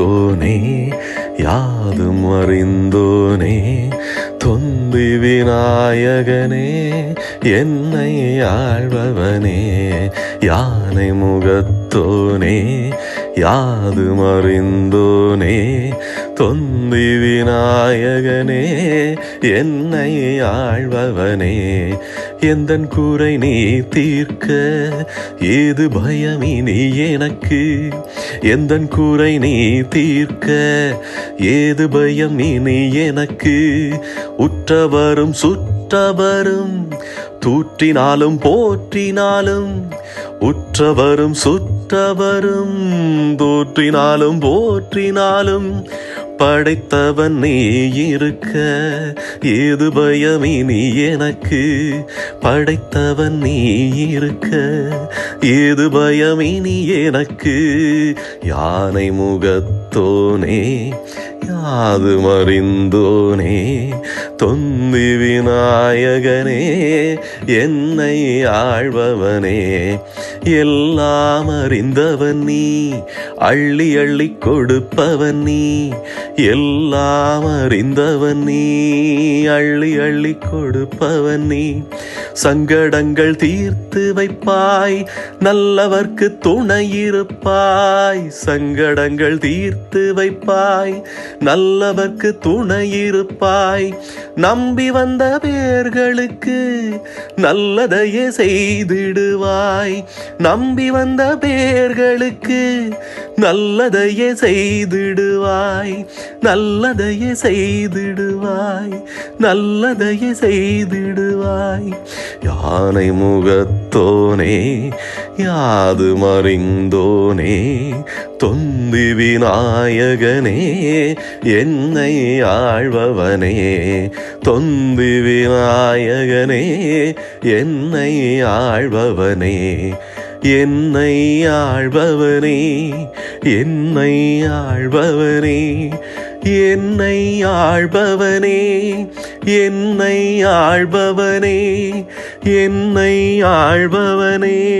அறிந்தோனே யாதும் அறிந்தோனே தொந்தி விநாயகனே என்னை ஆழ்பவனே யானை முகத்தோனே யாது மறிந்தோனே தொந்தி விநாயகனே என்னை ஆழ்பவனே எந்தன் கூரை நீ தீர்க்க? ஏது பயம் இனி எனக்கு? எந்தன் கூரை நீ தீர்க்க? ஏது பயம் இனி எனக்கு? உற்றவரும் சுற்றவரும் தூற்றினாலும் போற்றினாலும் உற்றவரும் சுற்றவரும் தூற்றினாலும் போற்றினாலும் படைத்தவன் நீ இருக்க. ஏது பயம் இனி எனக்கு? படைத்தவன் நீ இருக்க. ஏது பயம் இனி எனக்கு? யானை முகத்தோனே யாது மறிந்தோனே தொந்தி விநாயகனே என்னை ஆழ்பவனே எல்லாம் அறிந்தவன் நீ அள்ளி அள்ளி கொடுப்பவன் நீ எல்லாம் அறிந்தவன் நீ அள்ளி அள்ளி கொடுப்பவன் நீ சங்கடங்கள் தீர்த்து வைப்பாய் நல்லவர்க்கு துணை இருப்பாய் சங்கடங்கள் தீர்த்து வைப்பாய் நல்லவர்க்கு துணையிருப்பாய் நம்பி வந்த பேர்களுக்கு நல்லதையே செய்திடுவாய். நம்பி வந்த பேர்களுக்கு நல்லதையே செய்திடுவாய். நல்லதையே செய்திடுவாய். நல்லதையே செய்திடுவாய். யானை முகத்தோனே யாது மறிந்தோனே தொன் அன்பு விநாயகனே என்னை ஆழ்பவனே. தொந்து விநாயகனே என்னை ஆழ்பவனே. என்னை ஆழ்பவனே என்னை ஆழ்பவனே. என்னை ஆழ்பவனே என்னை ஆழ்பவனே. என்னை ஆழ்பவனே.